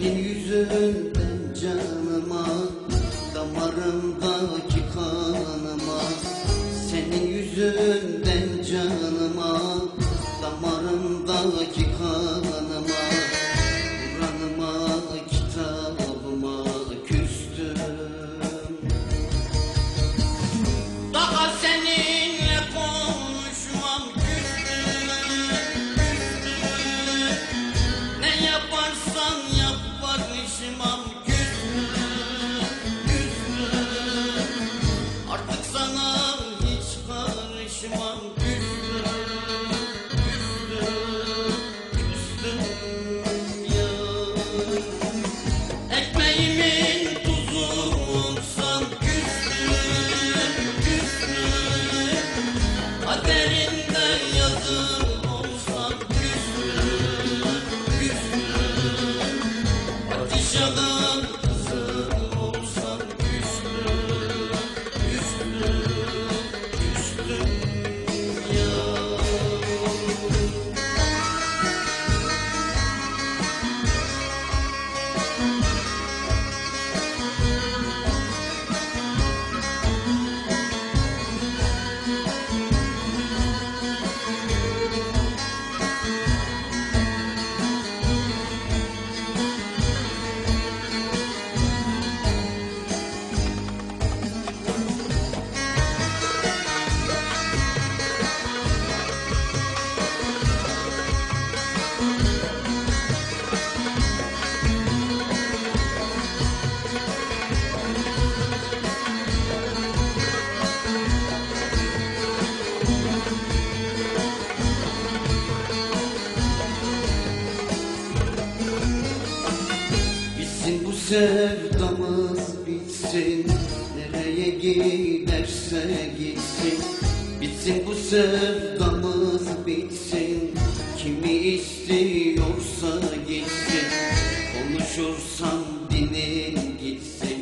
Senin yüzünden canıma Damarımdaki kanıma. Senin yüzünden canıma Damarımdaki kanıma. sevdamız bitsin Nereye giderse gitsin. Bitsin bu sevdamız bitsin Kimi istiyorsa gitsin. Konuşursam dinin gitsin.